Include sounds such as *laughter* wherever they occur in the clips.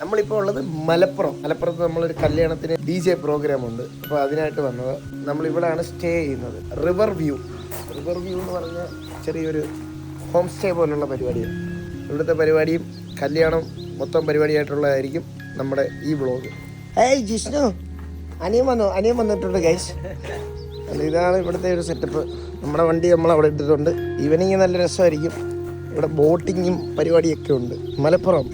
നമ്മളിപ്പോൾ ഉള്ളത് മലപ്പുറം. മലപ്പുറത്ത് നമ്മളൊരു കല്യാണത്തിന് ഡി ജെ പ്രോഗ്രാം ഉണ്ട്. അപ്പോൾ അതിനായിട്ട് വന്നത് നമ്മളിവിടെയാണ് സ്റ്റേ ചെയ്യുന്നത്. റിവർ വ്യൂ റിവർ വ്യൂ എന്ന് പറഞ്ഞ ചെറിയൊരു ഹോം സ്റ്റേ പോലുള്ള പരിപാടിയാണ്. ഇവിടുത്തെ പരിപാടിയും കല്യാണം മൊത്തം പരിപാടിയായിട്ടുള്ളതായിരിക്കും നമ്മുടെ ഈ വ്ലോഗ് ഏയ് ജിഷ്ണു അനിയൻ വന്നു? അനിയൻ വന്നിട്ടുണ്ട് ഗൈസ് ഇതാണ് ഇവിടുത്തെ ഒരു സെറ്റപ്പ് നമ്മുടെ വണ്ടി നമ്മൾ അവിടെ ഇട്ടിട്ടുണ്ട്. ഈവനിങ് നല്ല രസമായിരിക്കും. ഇവിടെ ബോട്ടിങ്ങും പരിപാടിയൊക്കെ ഉണ്ട്. മലപ്പുറം.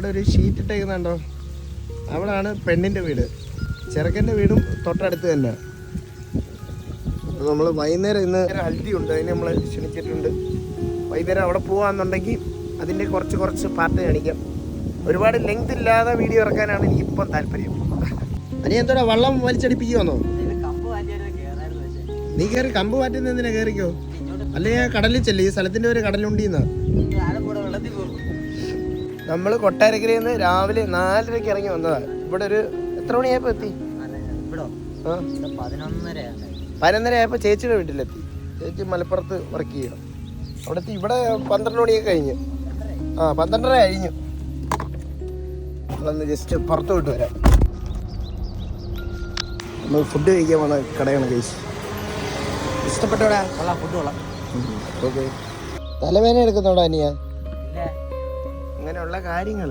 അവിടെ ഒരു ഷീറ്റ് ഇട്ടേക്കുന്നുണ്ടോ? അവിടാണ് പെണ്ണിന്റെ വീട്. ചെറുക്കന്റെ വീടും തൊട്ടടുത്ത് തന്നെ. നമ്മൾ വൈകുന്നേരം ഇന്ന് ഹൽദി ഉണ്ട് അതിന് നമ്മൾ ക്ഷണിച്ചിട്ടുണ്ട്. വൈകുന്നേരം അവിടെ പോകാന്നുണ്ടെങ്കിൽ അതിന്റെ കുറച്ച് കുറച്ച് പാർട്ട് കാണിക്കാം. ഒരുപാട് ലെങ്ത് ഇല്ലാതെ വീഡിയോ ഇറക്കാനാണ് എനിക്കിപ്പം താല്പര്യം. അനി എന്തോടാ വള്ളം വലിച്ചടിപ്പിക്കുമെന്നോ നീ കയറി കമ്പ് മാറ്റുന്ന എന്തിനാ കയറിക്കോ അല്ലെ കടലിൽ ചെല്ലേ ഈ സ്ഥലത്തിന്റെ ഒരു കടലുണ്ടീന്നാ. നമ്മൾ കൊട്ടാരക്കരയിൽ നിന്ന് രാവിലെ നാലരയ്ക്ക് ഇറങ്ങി വന്നതാ. ഇവിടെ ഒരു എത്ര മണിയായപ്പോ എത്തി? പതിനൊന്നര ആയപ്പോ ചേച്ചിയുടെ വീട്ടിലെത്തി ചേച്ചി മലപ്പുറത്ത് വർക്ക് ചെയ്യണം. അവിടെ എത്തി. ഇവിടെ പന്ത്രണ്ട് മണിയൊക്കെ കഴിഞ്ഞു. ആ പന്ത്രണ്ടര കഴിഞ്ഞു. നമ്മളൊന്ന് ജസ്റ്റ് പുറത്ത് വിട്ട് വരാം. നമ്മൾ ഫുഡ് കഴിക്കാൻ വന്ന കടയാണ് കഴിച്ചു ഇഷ്ടപ്പെട്ടോടാ? ഓക്കെ തലവേന എടുക്കുന്നോടാ അനിയ? അങ്ങനെയുള്ള കാര്യങ്ങൾ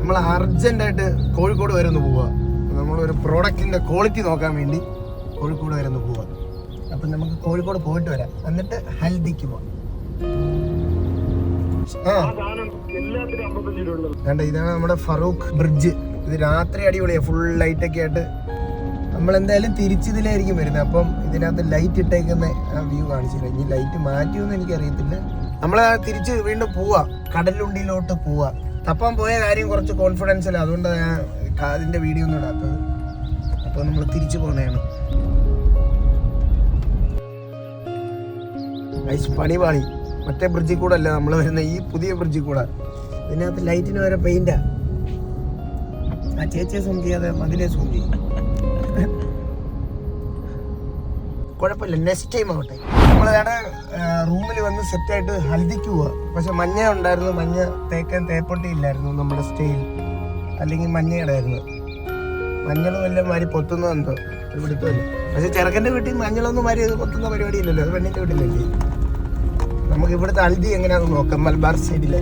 നമ്മൾ അർജന്റായിട്ട് കോഴിക്കോട് വരെ ഒന്ന് പോവാ നമ്മളൊരു പ്രോഡക്റ്റിന്റെ ക്വാളിറ്റി നോക്കാൻ വേണ്ടി കോഴിക്കോട് വരെ ഒന്ന് പോവുക. അപ്പം നമുക്ക് കോഴിക്കോട് പോയിട്ട് വരാം. എന്നിട്ട് ഹൽദിക്ക് പോവാം. വേണ്ട ഇതാണ് നമ്മുടെ ഫറൂഖ് ബ്രിഡ്ജ്. ഇത് രാത്രി അടിപൊളിയാണ് ഫുൾ ലൈറ്റ് ഒക്കെ ആയിട്ട് നമ്മൾ എന്തായാലും തിരിച്ചിതിലായിരിക്കും വരുന്നത്. അപ്പം ഇതിനകത്ത് ലൈറ്റ് ഇട്ടേക്കുന്ന ആ വ്യൂ കാണിച്ചില്ല ഇനി ലൈറ്റ് മാറ്റിയൊന്നും എനിക്കറിയത്തില്ല. നമ്മൾ തിരിച്ച് വീണ്ടും പോവാ. കടലുണ്ടിയിലോട്ട് പോവാ. തപ്പാൻ പോയ കാര്യം കുറച്ച് കോൺഫിഡൻസ് അല്ല? അതുകൊണ്ട് ഞാൻ അതിന്റെ വീഡിയോ ഒന്നും ഇടാത്തത്. അപ്പോൾ നമ്മൾ തിരിച്ചു പോകുന്നതാണ് ഐസ് പണി പാണി മറ്റേ ബ്രിഡ്ജിൽ കൂടെ അല്ല നമ്മൾ വരുന്ന? ഈ പുതിയ ബ്രിഡ്ജിൽ കൂടെ. ഇതിനകത്ത് ലൈറ്റിന് വരെ പെയിന്റാ ആ. ചേച്ചിയെ സൂം ചെയ്യാതെ മതിലെ സൂം ചെയ്യും കുഴപ്പമില്ല നെക്സ്റ്റ് ടൈം ആവട്ടെ. നമ്മൾ വേറെ റൂമിൽ വന്ന് സെറ്റായിട്ട് ഹൽദിക്ക് പോവുക പക്ഷെ മഞ്ഞ ഉണ്ടായിരുന്നു മഞ്ഞ തേക്കാൻ തേപ്പൊട്ടി ഇല്ലായിരുന്നു നമ്മുടെ സ്റ്റേയിൽ അല്ലെങ്കിൽ മഞ്ഞയുടെയായിരുന്നു. മഞ്ഞളും എല്ലാം മാറി പൊത്തുന്നോ എന്തോ? ഇവിടുത്തെ പക്ഷെ ചെറുക്കന്റെ വീട്ടിൽ മഞ്ഞളൊന്നും അത് പൊത്തുന്ന പരിപാടി ഇല്ലല്ലോ അത് പെണ്ണിന്റെ വീട്ടിലല്ലേ? നമുക്ക് ഇവിടുത്തെ ഹൽദി എങ്ങനെയാണെന്ന് നോക്കാം. മലബാർ സൈഡിലെ.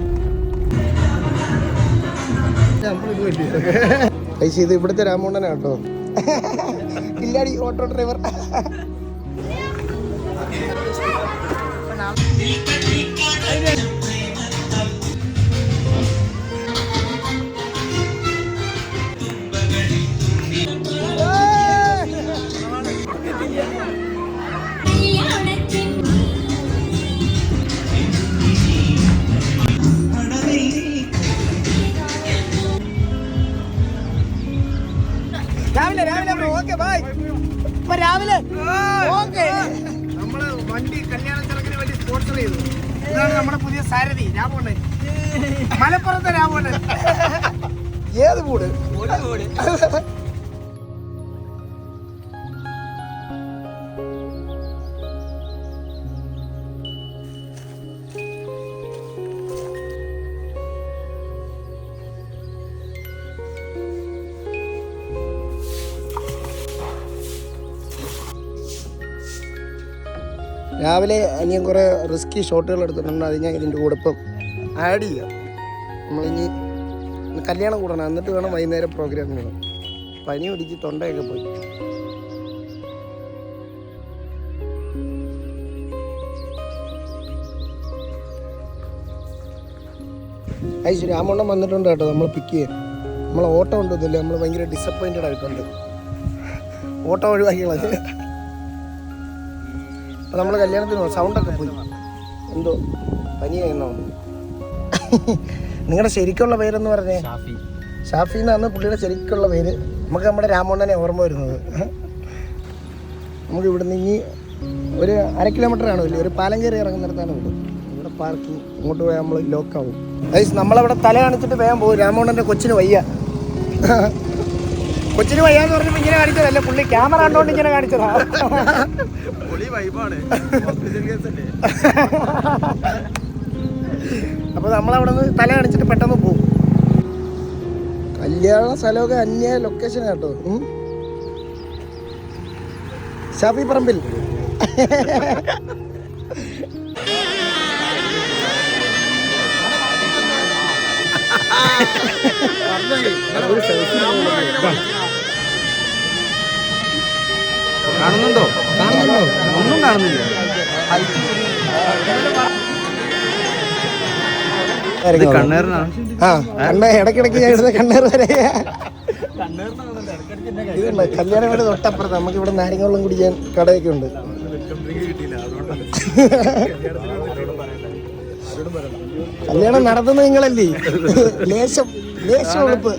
പൈസ ഇത് ഇവിടുത്തെ രാമോണ്ടനാ കേട്ടോ. *laughs* ഇല്ലാടി ഓട്ടോ ഡ്രൈവർ. *laughs* രാവിലെ രാവിലെ ഓക്കെ ബൈ ഇപ്പൊ രാവിലെ? ഓക്കെ. നമ്മൾ വണ്ടി കല്യാണ ചെയ്തു. ഇതാണ് നമ്മുടെ പുതിയ സാരഥി രാമോണ്ണൻ മലപ്പുറത്തെ രാമോണ്ണൻ ഏത് കൂട് രാവിലെ ഇനിയും കുറേ റിസ്കി ഷോട്ടുകൾ എടുത്തിട്ടുണ്ട്. അത് ഞാൻ ഇതിന്റെ കൂടെ ഇപ്പം ആഡ് ചെയ്യാം. നമ്മളിനി കല്യാണം കൂടണം. എന്നിട്ട് വേണം വൈകുന്നേരം പ്രോഗ്രാം കൂടണം പനി പിടിച്ച് തൊണ്ടയൊക്കെ പോയി. അയച്ചു രാമണ്ണം വന്നിട്ടുണ്ട് കേട്ടോ. നമ്മൾ പിക്ക് ചെയ്യാൻ. നമ്മൾ ഓട്ടം ഉണ്ടൊന്നുമില്ല നമ്മൾ ഭയങ്കര ഡിസപ്പോയിന്റഡ് ആയിട്ടുണ്ട്. ഓട്ടം ഒഴിവാക്കിയുള്ളത് അപ്പൊ നമ്മൾ കല്യാണത്തിന് സൗണ്ടൊക്കെ പോയി. എന്തോ പനിയായിരുന്നോ നിങ്ങളുടെ ശരിക്കുള്ള പേരെന്ന് പറഞ്ഞേ? ഷാഫി. എന്നാണ് പുള്ളിയുടെ ശരിക്കുള്ള പേര്. നമുക്ക് നമ്മുടെ രാമണ്ണനെ ഓർമ്മ വരുന്നത്. നമുക്ക് ഇവിടുന്ന് ഇനി ഒരു അര കിലോമീറ്റർ ഇല്ലേ ഒരു പാലം കയറി ഇറങ്ങുന്നിടത്താണ് ഉള്ളത് ഇവിടെ പാർക്കിംഗ് ഇങ്ങോട്ട് പോയാൽ നമ്മൾ ലോക്കാവും ഗൈസ് നമ്മളവിടെ തല കാണിച്ചിട്ട് വേഗം പോകും. രാമണ്ണന്റെ കൊച്ചിന് വയ്യ. കൊച്ചിന് വയ്യാന്ന് പറഞ്ഞപ്പോ ഇങ്ങനെ കാണിച്ചതല്ല പുള്ളി ക്യാമറ കണ്ടോണ്ട് ഇങ്ങനെ കാണിച്ചതാ. വൈബാണ് അപ്പൊ നമ്മളവിടെ നിന്ന് തല കാണിച്ചിട്ട് പെട്ടെന്ന് പോകും കല്യാണ സ്ഥലമൊക്കെ അന്യ ലൊക്കേഷൻ കേട്ടോ ഉം. ഷാഫി പറമ്പിൽ. കാണുന്നുണ്ടോ? കാണുന്നുണ്ടോ? ഒന്നും കാണുന്നില്ല. ഇടയ്ക്കിടയ്ക്ക് ഞാൻ ഇടുന്ന കണ്ണേർ വരെ. ഇതുണ്ട്? കല്യാണം വീട് തൊട്ടപ്പുറത്ത്. നമുക്ക് ഇവിടെ നാരങ്ങ വെള്ളം കുടിക്കാൻ കടയൊക്കെ ഉണ്ട്. കല്യാണം നടത്തുന്ന നിങ്ങളല്ലേ? ലേശം ലേശം ഉളുപ്പ്.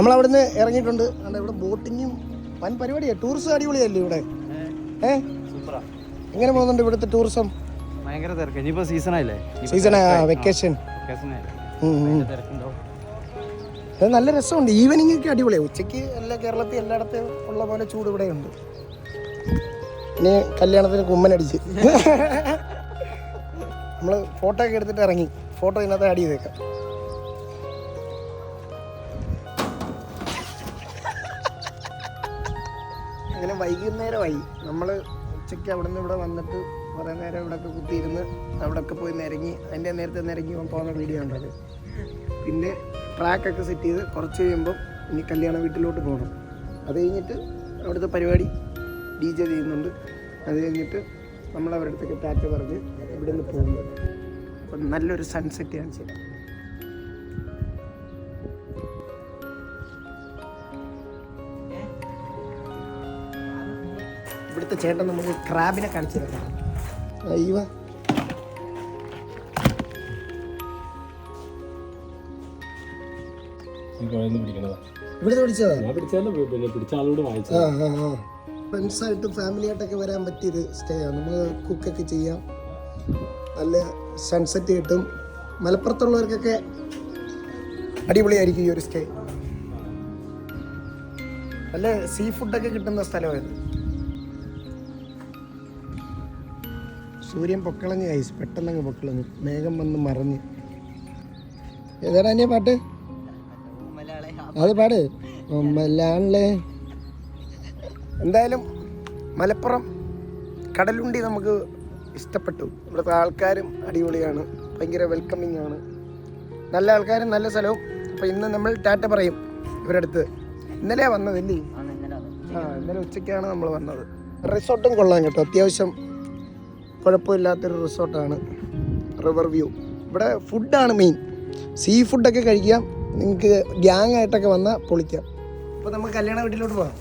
നമ്മൾ അവിടുന്ന് ഇറങ്ങിയിട്ടുണ്ട് ഇവിടെ ബോട്ടിങ്ങും വൻ പരിപാടിയാ. ടൂറിസം അടിപൊളിയല്ലേ ഇവിടെ? ഏ? എങ്ങനെ പോകുന്നുണ്ട് ഇവിടുത്തെ ടൂറിസം? ഭയങ്കര തിരക്ക്. ഇനിയിപ്പോ സീസൺ ആയില്ലേ? സീസൺ വെക്കേഷൻ അത് നല്ല രസമുണ്ട്. ഈവനിങ് ഒക്കെ അടിപൊളിയാണ് ഉച്ചയ്ക്ക് എല്ലാ കേരളത്തിൽ എല്ലായിടത്തും ഉള്ള പോലെ ചൂട് ഇവിടെ ഉണ്ട് ഇനി കല്യാണത്തിന് കുമ്മനടിച്ച്. *laughs* നമ്മൾ ഫോട്ടോ ഒക്കെ എടുത്തിട്ട് ഇറങ്ങി. ഫോട്ടോ ഇതിനകത്ത് ആഡ് ചെയ്തേക്കാം. അങ്ങനെ വൈകുന്നേരമായി. നമ്മൾ ഉച്ചയ്ക്ക് അവിടെ നിന്ന് ഇവിടെ വന്നിട്ട് കുറേ നേരം ഇവിടെയൊക്കെ കുത്തിയിരുന്ന് അവിടെയൊക്കെ പോയി നിരങ്ങി. അതിന്റെ നേരത്തെ നിരങ്ങി പോകുന്ന വീഡിയോ ഉണ്ടത് പിന്നെ ട്രാക്കൊക്കെ സെറ്റ് ചെയ്ത് കുറച്ച് കഴിയുമ്പം ഇനി കല്യാണ വീട്ടിലോട്ട് പോകണം അത് കഴിഞ്ഞിട്ട് അവിടുത്തെ പരിപാടി ഡി ജെ ചെയ്യുന്നുണ്ട്. അത് കഴിഞ്ഞിട്ട് നമ്മൾ അവരുടെ അടുത്തൊക്കെ ടാറ്റ പറഞ്ഞ് ഇവിടെ നിന്ന് പോകുന്നത്. അപ്പം നല്ലൊരു സൺസെറ്റ് ഞാൻ തരാം ഇവിടുത്തെ ചേട്ടൻ നമുക്ക് ക്രാബിനെ കാണിച്ചു തരാം. അയ്യോ ഇവിടുത്തെ പിടിച്ചതാ? ഫ്രണ്ട്സായിട്ടും ഫാമിലി ആയിട്ടൊക്കെ വരാൻ പറ്റിയൊരു സ്റ്റേ ആണ് നമുക്ക് കുക്കൊക്കെ ചെയ്യാം. നല്ല സൺസെറ്റ് കിട്ടും. മലപ്പുറത്തുള്ളവർക്കൊക്കെ അടിപൊളിയായിരിക്കും ഈ ഒരു സ്റ്റേ നല്ല സീ ഫുഡൊക്കെ കിട്ടുന്ന സ്ഥലമായത് സൂര്യൻ പൊക്കളഞ്ഞ് ഐസ് പെട്ടെന്നങ്ങ് പൊക്കളഞ്ഞു. മേഘം വന്ന് മറഞ്ഞ്. ഏതാടാ പാട്ട്? അത് പാട്. ഒമ്മലാണല്ലേ. എന്തായാലും മലപ്പുറം കടലുണ്ടി നമുക്ക് ഇഷ്ടപ്പെട്ടു. ഇവിടുത്തെ ആൾക്കാരും അടിപൊളിയാണ്. ഭയങ്കര വെൽക്കമിങ് ആണ്. നല്ല ആൾക്കാരും നല്ല സ്ഥലവും. അപ്പോൾ ഇന്ന് നമ്മൾ ടാറ്റ പറയും ഇവരുടെ അടുത്ത് ഇന്നലെയാ വന്നതല്ലേ ആ ഇന്നലെ ഉച്ചയ്ക്കാണ് നമ്മൾ വന്നത്. റിസോർട്ടും കൊള്ളാം കേട്ടോ. അത്യാവശ്യം കുഴപ്പമില്ലാത്തൊരു റിസോർട്ടാണ്. റിവർ വ്യൂ ഇവിടെ ഫുഡാണ് മെയിൻ സീ ഫുഡൊക്കെ കഴിക്കാം. നിങ്ങൾക്ക് ഗ്യാങ് ആയിട്ടൊക്കെ വന്നാൽ പൊളിക്കാം. അപ്പോൾ നമുക്ക് കല്യാണ വീട്ടിലോട്ട് പോകാം.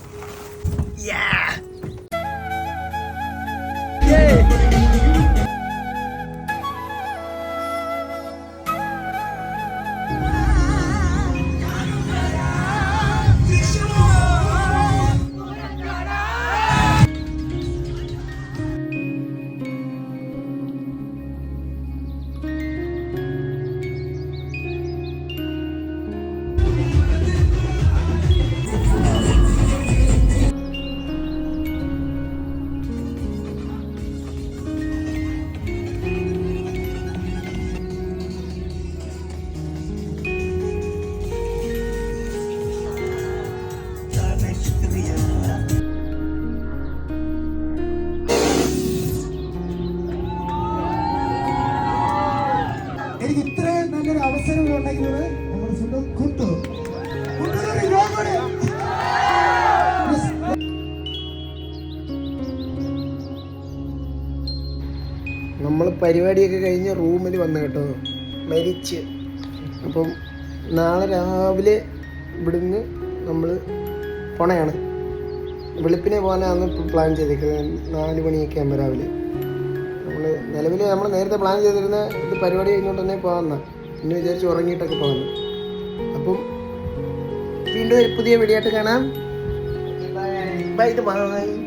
പരിപാടിയൊക്കെ കഴിഞ്ഞ് റൂമിൽ വന്ന് കേട്ടോ. മരിച്ച്. അപ്പം നാളെ രാവിലെ ഇവിടുന്ന് നമ്മൾ പോണയാണ്. വെളുപ്പിനെ പോകാനാണ് പ്ലാൻ ചെയ്തേക്കുന്നത് നാല് മണിയൊക്കെ ആകുമ്പോൾ രാവിലെ. നമ്മൾ നിലവിൽ നമ്മൾ നേരത്തെ പ്ലാൻ ചെയ്തിരുന്ന ഇത് പരിപാടി കഴിഞ്ഞുകൊണ്ട് തന്നെ പോകാമെന്ന. പിന്നെ വിചാരിച്ച് ഉറങ്ങിയിട്ടൊക്കെ പോകാമെന്ന്. അപ്പം വീണ്ടും ഒരു പുതിയ വീഡിയോ ആയിട്ട് കാണാം. Bye bye